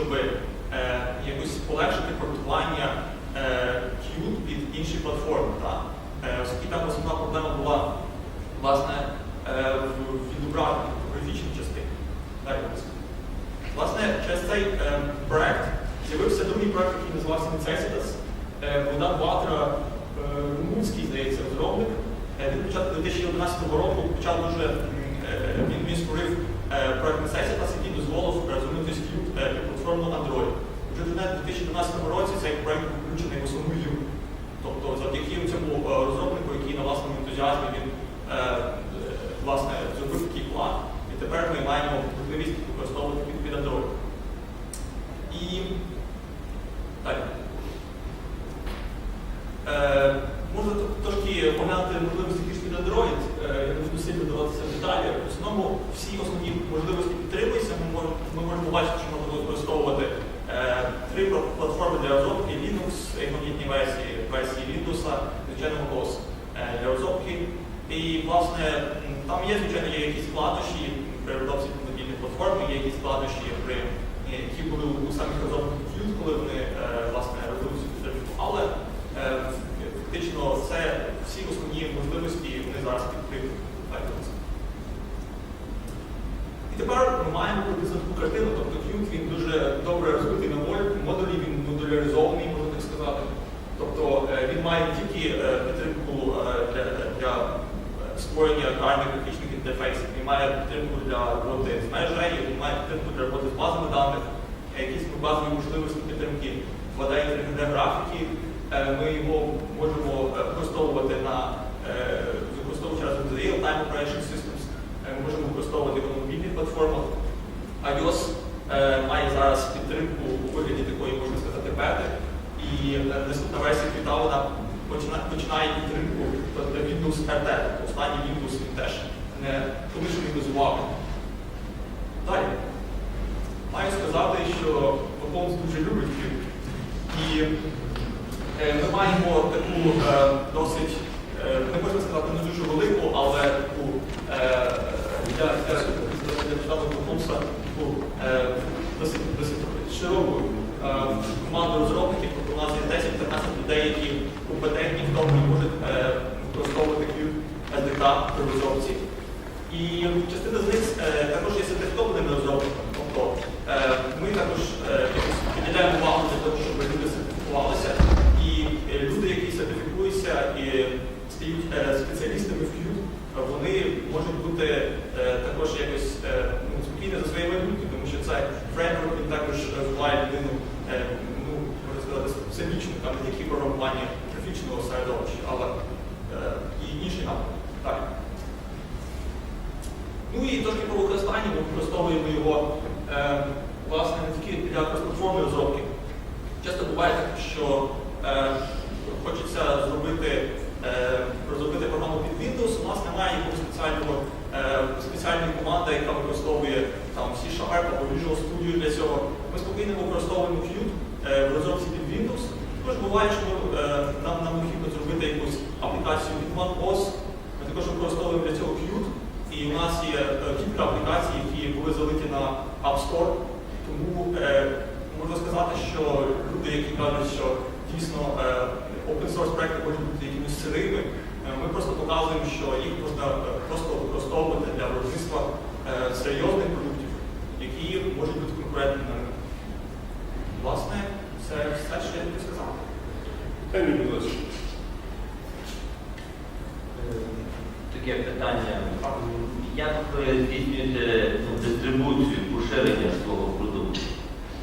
щоб е, якось полегшити портування е, Qt під інші платформи. Так? Е, оскільки там основна проблема була власне е, в відображенні графічній частині. Далі. Власне, через цей е, проект з'явився другий проект, який називався Necessitas. Е, Богдан Ватра, е, румунський, здається, розробник. Е, Він початку 2011 року почав дуже м, е, він, він створив е, проект Necessitas, який дозволив розвернути Qt е, під платформу Android. Вже в 2012 році цей проект був включений в основну віру. Тобто завдяки цьому е, розробнику, який на власному ентузіазмі він е, е, власне зробив такий план. І тепер ми маємо можливість використовувати під, під Android. І далі. Е, можна тр- трошки поглянути можливості більш під Android. Е, я не буду сильно даватися в деталі. В основному всі основні можливості підтримуються. Ми можемо, ми можемо побачити, що можна використовувати е, три пла- платформи для розробки Linux, різноманітні версії, версії Windows, звичайно MacOS е, для розробки. І, власне, там є, звичайно, є якісь складнощі при розробці мобільних платформ, є якісь складнощі, при, е, які були у самих розробників Qt, коли вони е, власне підтримку. Але е, фактично це всі основні можливості вони зараз підтримують. І тепер ми маємо таку картину, тобто Qt він дуже добре розвитий на модулі, він модуляризований, можна так сказати. Тобто він має тільки е, підтримку е, для, для створення реальних графічних інтерфейсів, він має підтримку для роботи з мережею, він має підтримку для роботи з базами даних, е, якісь базові можливості підтримки 2D і 3D графіки. Е, Ми його можемо е, використовувати на е, використовувати через Real-Time Operation Systems, ми можемо використовувати його на мобільних платформах. iOS має зараз підтримку у вигляді такої, можна сказати, бети. І наступна версія квіта вона починає, підтримку тобто Windows RT, останній Windows він теж не помішаний без уваги. Далі. Маю сказати, що Holmes дуже любить Qt. І е, ми маємо таку е, досить, е, не можна сказати, не дуже велику, але таку е, для, штабу Холмса таку е, досить, досить широку е, команду розробників. Тобто у нас є 10-15 людей, які компетентні в тому і можуть е, SDK при розробці. І частина з них е, також є сертифікованими розробниками. Тобто е, ми також е, приділяємо увагу для того, щоб люди сертифікувалися. І люди, які сертифікуються і стають спеціалістами в Qt, вони можуть бути також якось ну, спокійні за своє майбутнє, тому що це фреймворк, він також розвиває людину, ну, можна сказати, всебічно, там не тільки програмування графічного середовища, але е, і інші напрямки. Так. Ну і трошки по використанню ми використовуємо його е, власне не тільки для кросплатформної розробки. Часто буває так, що е, хочеться зробити, е, розробити програму під Windows, у нас немає якогось спеціального, е, спеціальної команди, яка використовує там C-Sharp або Visual Studio для цього. Ми спокійно використовуємо Qt е, в розробці під Windows. Також буває, що е, нам, нам зробити якусь аплікацію від OneOS. Ми також використовуємо для цього Qt. І у нас є е, кілька апlikацій, які були залиті на App Store. Тому е, можна сказати, що люди, які кажуть, що дійсно е, open source проекти можуть бути якимось сирими, е, ми просто показуємо, що їх можна е, просто використовувати для виробництва е, серйозних продуктів, які можуть бути конкурентними. Власне, це все, що я хотів сказати. Henry, будь ласка. Е, Таке питання. Як ви здійснюєте ну, дистрибуцію, поширення свого продукту?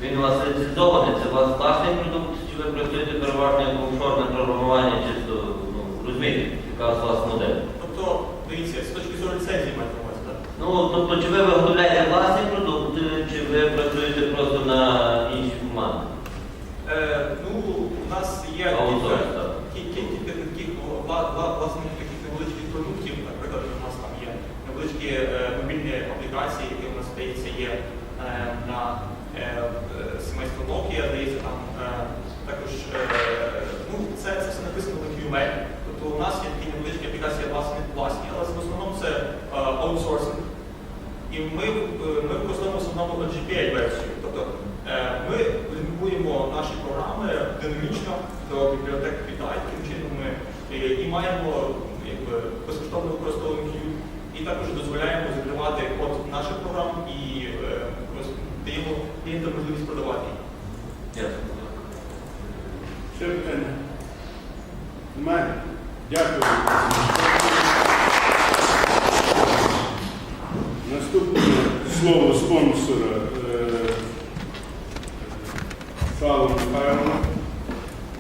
Він у вас ліцензований, це у вас власний продукт, чи ви працюєте переважно як офшорне програмування, чисто ну, розумієте, яка у вас модель? Тобто, дивіться, з точки зору ліцензії маєте на увазі, так? Ну, тобто, чи ви виготовляєте власний продукт, чи ви працюєте просто на інші команди? Е, ну, у нас є кілька, так, так. кі- кі- кілька таких вла- продуктів. Наприклад, у нас там є невеличкі е, мобільні аплікації, які у нас здається є е, на е, сімейство Nokia, здається, там також ну, це, це все написано на QML. Тобто у нас є такі невеличкі аплікації власні, власні, але в основному це аутсорсинг. І ми, ми використовуємо в основному GPL версію. Тобто е, динамічно до бібліотек таким чином ми і маємо якби, безкоштовно використовуємо Qt, і також дозволяємо закривати код наших програм і е, ось даємо клієнтам можливість продавати їх. Дякую. Ще питання? Немає? Дякую. Наступне слово спонсора е, Павло Михайловна.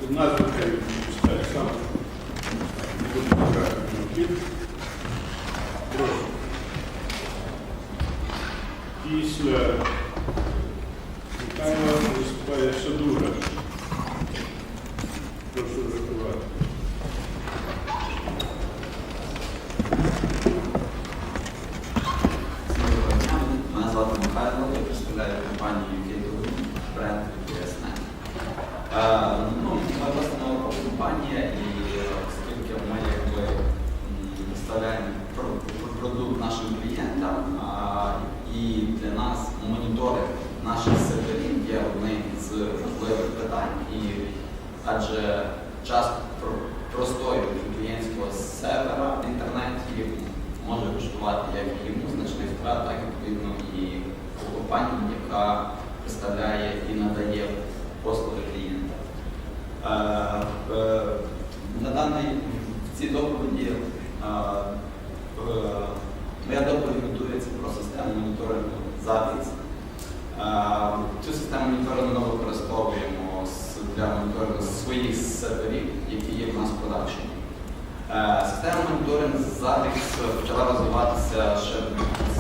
Назва хай читає сам. Буде брати руки. Прошу. Після Михайла виступає Садура. Прошу рахувати. Доброго дня, мене звати Михайло, я представляю компанію UK бренд USN. Е, ну, Ми власне нова компанія і оскільки ми якби м, представляємо про- про- продукт нашим клієнтам, а, і для нас моніторинг наших серверів є одним з важливих питань. І адже час про- простою клієнтського сервера в інтернеті може коштувати як і йому значних втрат, так і відповідно і компанії, яка представляє і надає послуги клієнта. Е, е, На даний в цій доповіді е, е, моя доповідь готується про систему моніторингу запис. Цю систему моніторингу ми використовуємо з- для моніторингу своїх серверів, які є в нас в продакшені. Е, Система почала розвиватися ще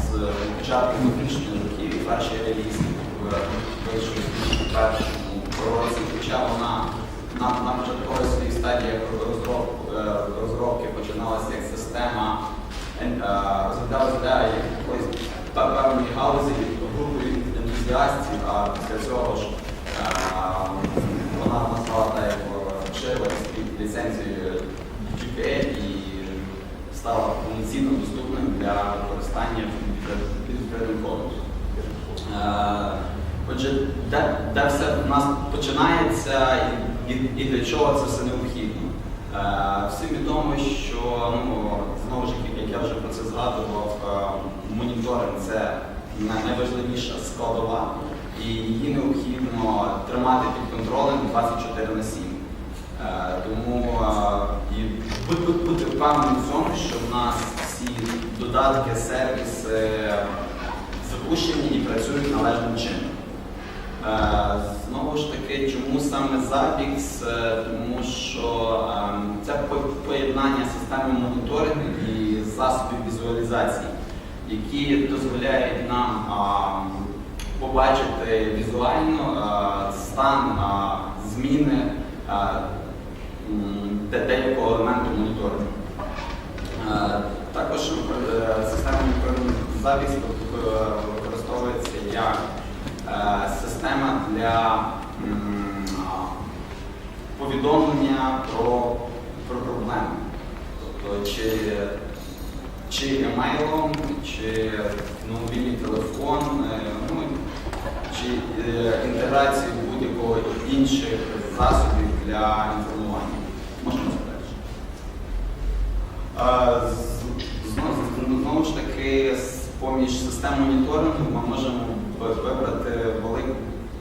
з початку 2000 років. і Перший реліз е, вийшов у 2001 році, хоча вона на, на початковій своїх стадіях розроб, е, розробки починалася як система е, розглядалася для якоїсь пе- певної галузі групи ентузіастів, а після цього ж е, вона назвала так, як розширилась під ліцензією GPL і стала повноцінно доступним для використання під відкритим. Е, Отже, де, де все в нас починається і, і, для чого це все необхідно? Е, Всім відомо, що ну, знову ж як я вже про це згадував, е, моніторинг це найважливіша складова, і її необхідно тримати під контролем 24 на 7. Е, Тому бути впевненим в тому, що в нас всі додатки, сервіси запущені і працюють належним чином. Е, Знову ж таки, чому саме Zabbix? Е, Тому що е, це по- поєднання системи моніторингу і засобів візуалізації, які дозволяють нам а, побачити візуально а, стан зміни а, деякого елементу моніторингу. Е, Також е, система е, використовується як е, система для повідомлення про, про проблеми. Тобто, чи, чи емейлом, чи на мобільний телефон, е, ну, чи е, інтеграції будь-якого інших засобів для інформування. Можна сказати. Е, з- Знову, знову ж таки, з- поміж систем моніторингу ми можемо ви- вибрати велику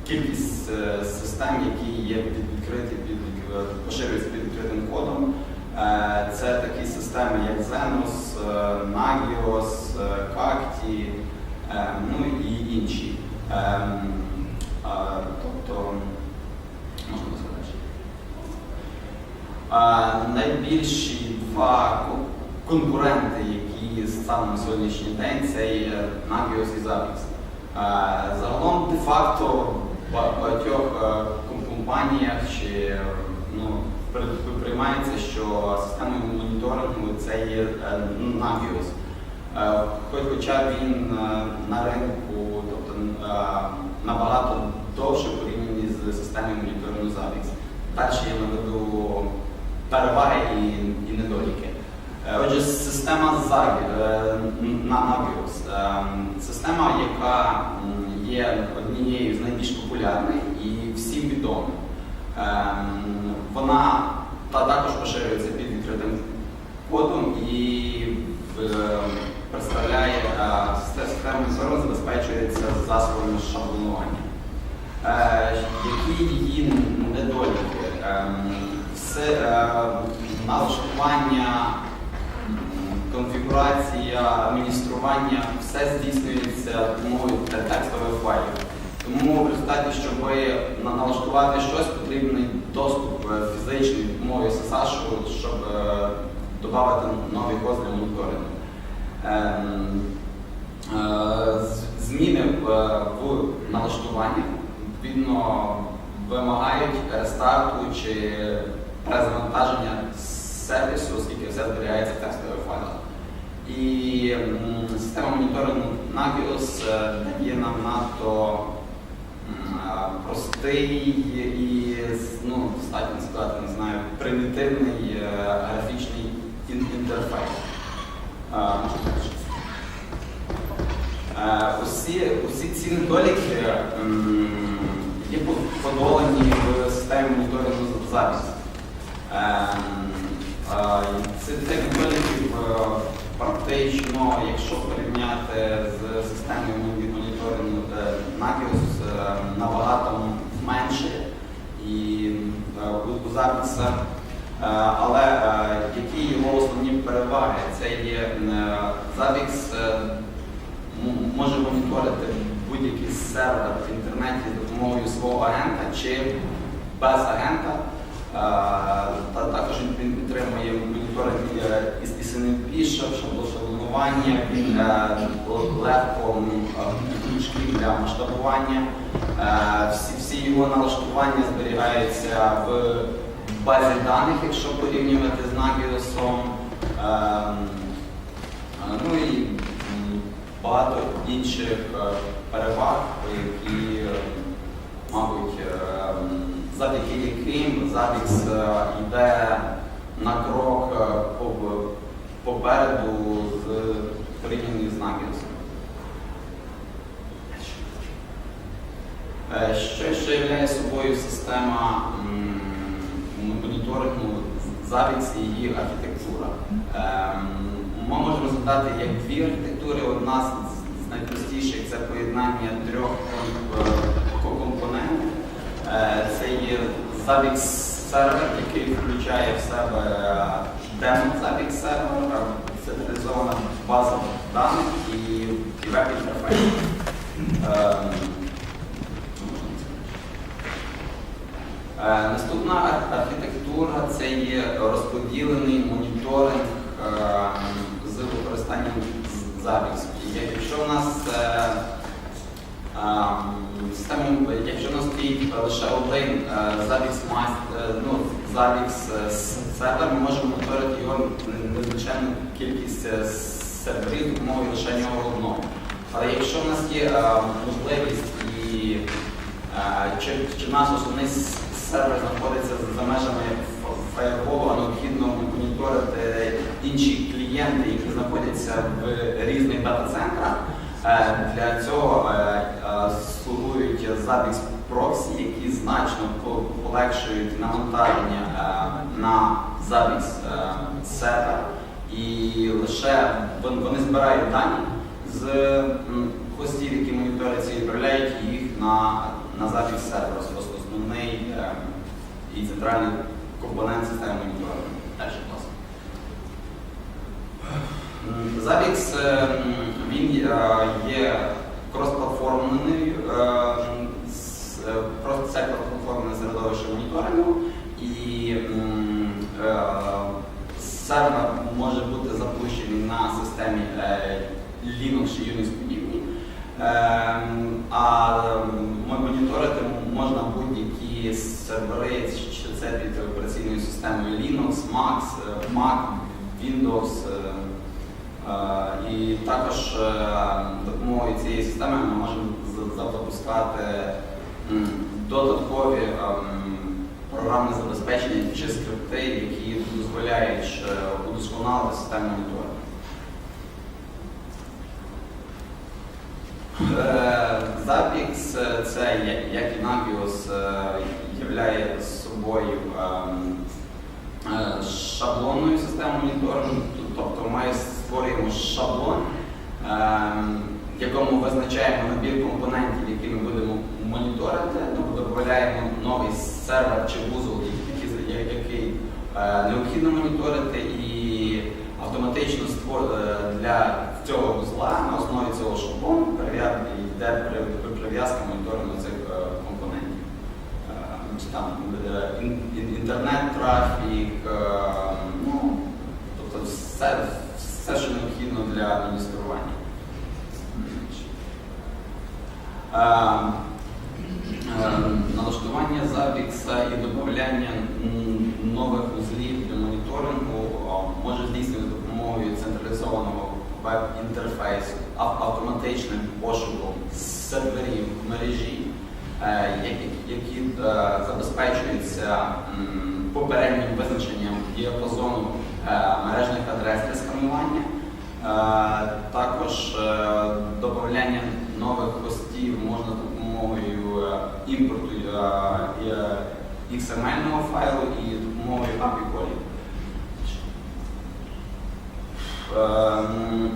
кількість е, систем, які є під відкриті, під, е, поширюються під відкритим кодом. Е, Це такі системи, як Xenos, е, Nagios, е, Cacti, е, ну і інші. Ем, е, Тобто, можна сказати. А, найбільші два конкуренти, які станом на сьогоднішній день, це є Nagios і Zabbix. Загалом, де-факто, в багатьох е, компаніях чи ну, приймається, що системою моніторингу це є е, Nagios. Е, Хоч хоча він е, на ринку тобто, е, набагато довше порівняні з системою моніторингу Zabbix. Далі я наведу переваги і, і недоліки. Е, Отже, система Zabbix, е. Е, Система, яка є однією з найбільш популярних і всім відомих. Ем, Вона та також поширюється під відкритим кодом і представляє е, система забезпечується засобами шаблонування. Які її недоліки? Ем, Все е, налаштування, конфігурація, адміністрування, все здійснюється мовою те- текстових файлів. Тому в результаті, щоб налаштувати щось, потрібний доступ е, фізичний мові SSH, щоб е, додати нові кози для моніторингу. Ем, Зміни в налаштуванні відповідно вимагають рестарту чи перезавантаження сервісу, оскільки все зберігається в текстових файлах. І система моніторингу Nagios е, дає нам надто е, простий і ну, достатньо сказати, не знаю, примітивний е, графічний інтерфейс. Усі, усі ці недоліки є по- подолані в системі моніторингу запису. Ем, е, Це недоліків е, практично, якщо порівняти з системою моніторингу Nagios, е, набагато менше і. Е, Але які його основні переваги? Це є м- може моніторити будь-який сервер в інтернеті з допомогою свого агента чи без агента. Та також він підтримує моніторинг е, із SNMP, шаблонування, він е, легко е, для масштабування. Е, Всі, всі його налаштування зберігаються в базі даних, якщо порівнювати з Nagios. Ну і багато інших переваг, які, мабуть, завдяки яким Zabbix е, йде на крок е, попереду з порівнянні з Nagios. Е, Що ще являє собою система моніторингу Zabbix і її архітектура? Ми можемо задати як дві архітектури. Одна з- найпростіших це поєднання трьох ком- компонентів. Е, Це є Zabbix сервер, який включає в себе демо Zabbix сервер, централізована база даних і, веб-інтерфейс. Е, Наступна архітектура це є розподілений моніторинг е, з використанням з- Якщо в нас е, ем, якщо в нас стоїть лише один е, Zabbix е, ну, Zabbix е, сервер, ми можемо моніторити його незвичайну кількість е, серверів допомогою лише нього одного. Але якщо в нас є е, можливість і е, чи, чи наш основний сервер знаходиться за межами фаєрволу, необхідно моніторити інші клієнти, які знаходяться в різних дата-центрах. Е, Для цього Zabbix Proxy, які значно полегшують навантаження е, на Zabbix е, сервер. І лише вони збирають дані з хостів, які моніторяться, і відправляють їх на, на Zabbix сервер, просто основний е, і центральний компонент системи моніторингу. Далі, будь ласка. Він є е, просто це кросплатформене середовище моніторингу, і е, сервер може бути запущений на системі е, Linux чи Unix подібні. А моніторити можна будь-які сервери, чи це під операційною системою Linux, Mac, е, Mac, Windows. е, е, І також е, допомогою цієї системи ми можемо запускати додаткові ем, програмне забезпечення чи скрипти, які дозволяють е, удосконалити систему моніторингу. Е, е, це, як- і Nagios, е, являє собою ем, шаблонною системою моніторингу, тобто ми створюємо шаблон, ем, в якому визначаємо набір компонентів, які ми будемо моніторити, тобто додаємо новий сервер чи вузол, який, який е, необхідно моніторити, і автоматично е, для цього вузла на основі цього шаблону йде прив'язка моніторингу цих е, компонентів. Там ін- ін- інтернет-трафік, ну, тобто все, все, що необхідно для адміністрування. Е, Налаштування Zabbix і додавання нових узлів для моніторингу може здійснювати допомогою централізованого веб-інтерфейсу, автоматичним пошуком серверів мережі, е, які- е, забезпечуються попереднім визначенням діапазону е, мережних адрес для сканування. Е, Також е, додавання нових хостів можна допомогою е, імпорту е, і, е, XML файлу і допомогою API-колів. Ем,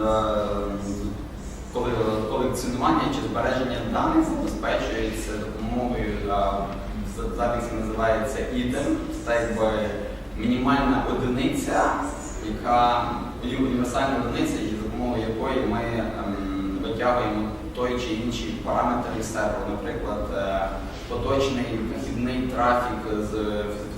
е, Коли колекціонування чи збереження даних забезпечується допомогою е, запис називається IDEM, це якби мінімальна одиниця, яка є універсальна одиниця, і за допомогою якої ми ем, витягуємо той чи інший параметр серверу, наприклад, е, поточний вихідний трафік з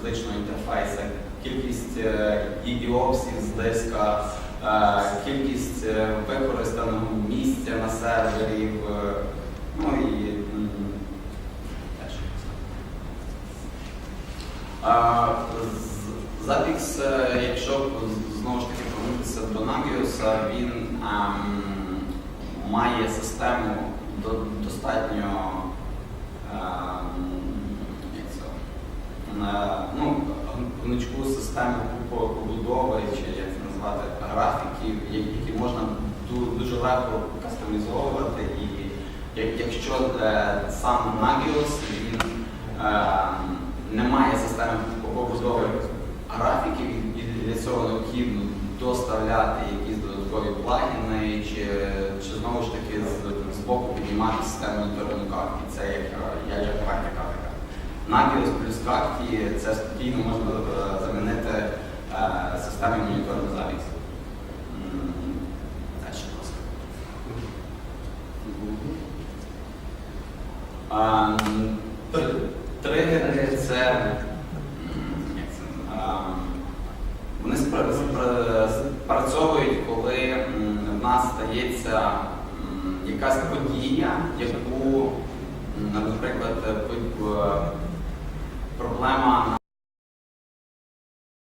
фізичного інтерфейсу, кількість е, EOPSів з диска, е, кількість використаного місця на сервері, ну і м, теж. А, з- Zabbix, е, якщо знову ж таки повернутися до Nagios, він ем, має систему до- достатньо це, е, ну, гнучку систему побудови, чи як це назвати, графіків, які можна дуже легко кастомізовувати. І як- якщо е, сам Nagios, він е, не має системи побудови графіків, і для цього необхідно доставляти додаткові плагіни, чи, чи знову ж таки з, з боку піднімати систему моніторингу карти. Це як я як практика така. Nagios плюс карті це спокійно можна е, замінити е, системою моніторингу будь ласка.